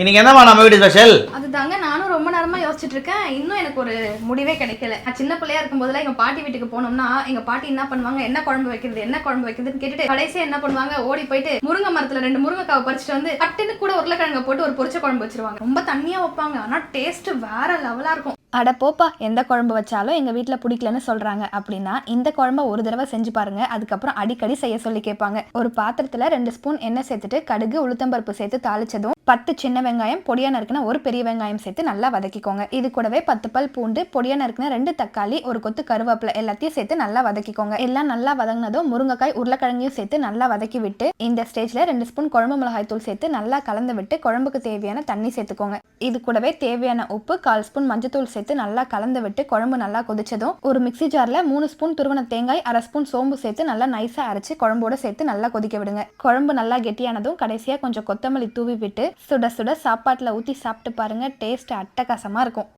இன்னைக்கு என்னம்மா நம்ம வீட்டு ஸ்பெஷல் அதுதாங்க நானும் ரொம்ப நேரமா யோசிச்சுட்டு இருக்கேன் இன்னும் எனக்கு ஒரு முடிவே கிடைக்கல. நான் சின்ன பிள்ளையா இருக்கும் போதெல்லாம் எங்க பாட்டி வீட்டுக்கு போனோம்னா எங்க பாட்டி என்ன பண்ணுவாங்க என்ன குழம்பு வைக்கிறது என்ன குழம்பு வைக்கிறதுன்னு கேட்டுட்டு கடைசியா என்ன பண்ணுவாங்க ஓடி போயிட்டு முருங்கை மரத்துல ரெண்டு முருங்கைக்காவை பறிச்சுட்டு வந்து பட்டுன்னு கூட உருளைக்கிழங்க போட்டு ஒரு பொரிச்ச குழம்பு வச்சிருவாங்க. ரொம்ப தண்ணியா வைப்பாங்க. ஆனா டேஸ்ட் வேற லெவலா இருக்கும். அட போப்பா எந்த குழம்பு வச்சாலும் எங்கள் வீட்டில் பிடிக்கலன்னு சொல்கிறாங்க அப்படின்னா இந்த குழம்ப ஒரு தடவை செஞ்சு பாருங்க. அதுக்கப்புறம் அடிக்கடி செய்ய சொல்லி கேட்பாங்க. ஒரு பாத்திரத்தில் ரெண்டு ஸ்பூன் எண்ணெய் சேர்த்துட்டு கடுகு உளுத்தம்பருப்பு சேர்த்து தாளிச்சதும் பத்து சின்ன வெங்காயம் பொடியாக நறுக்குன ஒரு பெரிய வெங்காயம் சேர்த்து நல்லா வதக்கிக்கோங்க. இது கூடவே பத்து பல் பூண்டு பொடியாக நறுக்குன ரெண்டு தக்காளி ஒரு கொத்து கருவேப்பிலை எல்லாத்தையும் சேர்த்து நல்லா வதக்கிக்கோங்க. எல்லாம் நல்லா வதங்கினதும் முருங்கைக்காய் உருளைக்கிழங்கையும் சேர்த்து நல்லா வதக்கி விட்டு இந்த ஸ்டேஜில் ரெண்டு ஸ்பூன் குழம்பு மிளகாய் தூள் சேர்த்து நல்லா கலந்து விட்டு குழம்புக்கு தேவையான தண்ணி சேர்த்துக்கோங்க. இது கூடவே தேவையான உப்பு கால் ஸ்பூன் மஞ்சத்தூள் சேர்த்து நல்லா கலந்து விட்டு குழம்பு நல்லா கொதிச்சதும் ஒரு மிக்சி ஜாரில் மூணு ஸ்பூன் துருவன தேங்காய் அரை ஸ்பூன் சோம்பு சேர்த்து நல்லா நைஸாக அரைச்சு குழம்போட சேர்த்து நல்லா கொதிக்க விடுங்க. குழம்பு நல்லா கெட்டியானதும் கடைசியாக கொஞ்சம் கொத்தமல்லி தூவி விட்டு சுட சுட சாப்பாட்டில் ஊற்றி சாப்பிட்டு பாருங்கள் டேஸ்ட் அட்டகாசமாக இருக்கும்.